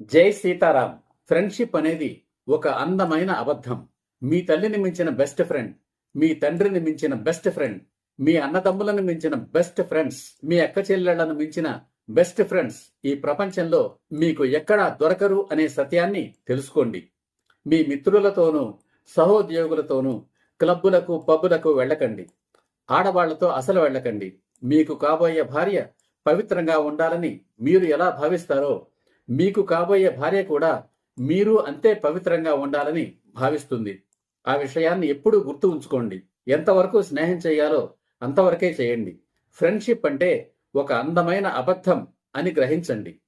జై సీతారాం. ఫ్రెండ్షిప్ అనేది ఒక అందమైన అబద్ధం. మీ తల్లిని మించిన బెస్ట్ ఫ్రెండ్ మీ తండ్రిని మించిన బెస్ట్ ఫ్రెండ్ మీ అన్నదమ్ములను మించిన బెస్ట్ ఫ్రెండ్స్ మీ అక్క చెల్లెళ్ళను మించిన బెస్ట్ ఫ్రెండ్స్ ఈ ప్రపంచంలో మీకు ఎక్కడా దొరకరు అనే సత్యాన్ని తెలుసుకోండి. మీ మిత్రులతోనూ సహోద్యోగులతోనూ క్లబ్బులకు పబ్బులకు వెళ్ళకండి. ఆడవాళ్ళతో అసలు వెళ్ళకండి. మీకు కాబోయే భార్య పవిత్రంగా ఉండాలని మీరు ఎలా భావిస్తారో మీకు కాబోయే భార్య కూడా మీరు అంతే పవిత్రంగా ఉండాలని భావిస్తుంది. ఆ విషయాన్ని ఎప్పుడూ గుర్తు ఉంచుకోండి. ఎంతవరకు స్నేహం చేయాలో అంతవరకే చేయండి. ఫ్రెండ్షిప్ అంటే ఒక అందమైన అబద్ధం అని గ్రహించండి.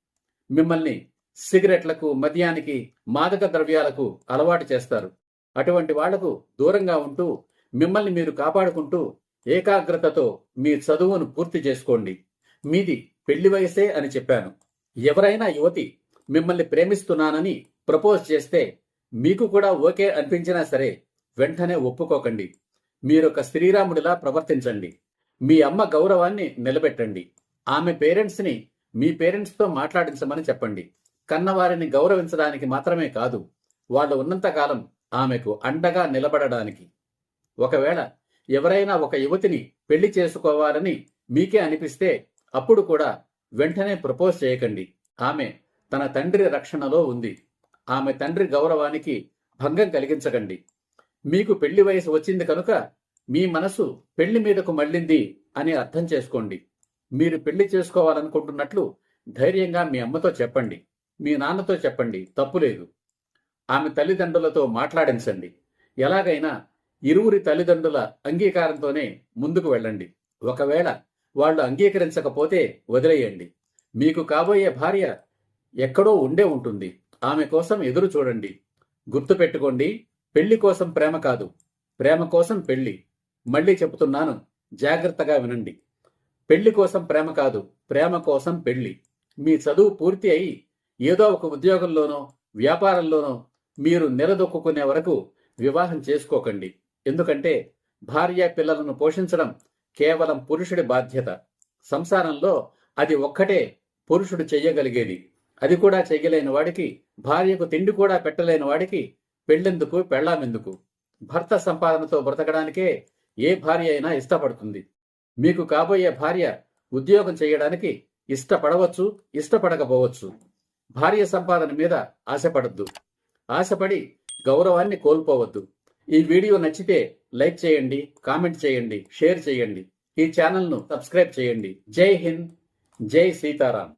మిమ్మల్ని సిగరెట్లకు మద్యానికి మాదక ద్రవ్యాలకు అలవాటు చేస్తారు. అటువంటి వాళ్ళకు దూరంగా ఉంటూ మిమ్మల్ని మీరు కాపాడుకుంటూ ఏకాగ్రతతో మీ చదువును పూర్తి చేసుకోండి. మీది పెళ్ళి వయసే అని చెప్పాను. ఎవరైనా యువతి మిమ్మల్ని ప్రేమిస్తున్నానని ప్రపోజ్ చేస్తే మీకు కూడా ఓకే అనిపించినా సరే వెంటనే ఒప్పుకోకండి. మీరొక శ్రీరాముడిలా ప్రవర్తించండి. మీ అమ్మ గౌరవాన్ని నిలబెట్టండి. ఆమె పేరెంట్స్ని మీ పేరెంట్స్తో మాట్లాడించమని చెప్పండి. కన్నవారిని గౌరవించడానికి మాత్రమే కాదు వాళ్ళు ఉన్నంతకాలం ఆమెకు అండగా నిలబడడానికి. ఒకవేళ ఎవరైనా ఒక యువతిని పెళ్ళి చేసుకోవాలని మీకే అనిపిస్తే అప్పుడు కూడా వెంటనే ప్రపోజ్ చేయకండి. ఆమె తన తండ్రి రక్షణలో ఉంది. ఆమె తండ్రి గౌరవానికి భంగం కలిగించకండి. మీకు పెళ్ళి వయసు వచ్చింది కనుక మీ మనసు పెళ్ళి మీదకు మళ్ళింది అని అర్థం చేసుకోండి. మీరు పెళ్ళి చేసుకోవాలనుకుంటున్నట్లు ధైర్యంగా మీ అమ్మతో చెప్పండి. మీ నాన్నతో చెప్పండి. తప్పులేదు ఆమె తల్లిదండ్రులతో మాట్లాడించండి. ఎలాగైనా ఇరువురి తల్లిదండ్రుల అంగీకారంతోనే ముందుకు వెళ్ళండి. ఒకవేళ వాళ్ళు అంగీకరించకపోతే వదిలేయండి. మీకు కాబోయే భార్య ఎక్కడో ఉండే ఉంటుంది. ఆమె కోసం ఎదురు చూడండి. గుర్తుపెట్టుకోండి పెళ్ళి కోసం ప్రేమ కాదు. ప్రేమ కోసం పెళ్ళి. మళ్ళీ చెబుతున్నాను జాగ్రత్తగా వినండి. పెళ్ళి కోసం ప్రేమ కాదు ప్రేమ కోసం పెళ్ళి. మీ చదువు పూర్తి అయి ఏదో ఒక ఉద్యోగంలోనో వ్యాపారంలోనో మీరు నిలదొక్కునే వరకు వివాహం చేసుకోకండి. ఎందుకంటే భార్య పిల్లలను పోషించడం కేవలం పురుషుడి బాధ్యత. సంసారంలో అది ఒక్కటే పురుషుడు చెయ్యగలిగేది. అది కూడా చెయ్యలేని వాడికి భార్యకు తిండి కూడా పెట్టలేని వాడికి పెళ్ళెందుకు పెళ్ళామెందుకు? భర్త సంపాదనతో బ్రతకడానికే ఏ భార్య అయినా ఇష్టపడుతుంది. మీకు కాబోయే భార్య ఉద్యోగం చేయడానికి ఇష్టపడవచ్చు ఇష్టపడకపోవచ్చు. భార్య సంపాదన మీద ఆశపడద్దు. ఆశపడి గౌరవాన్ని కోల్పోవద్దు. ఈ వీడియో నచ్చితే లైక్ చేయండి కామెంట్ చేయండి షేర్ చేయండి. ఈ ఛానల్ను సబ్స్క్రైబ్ చేయండి. జై హింద్ జై సీతారాం.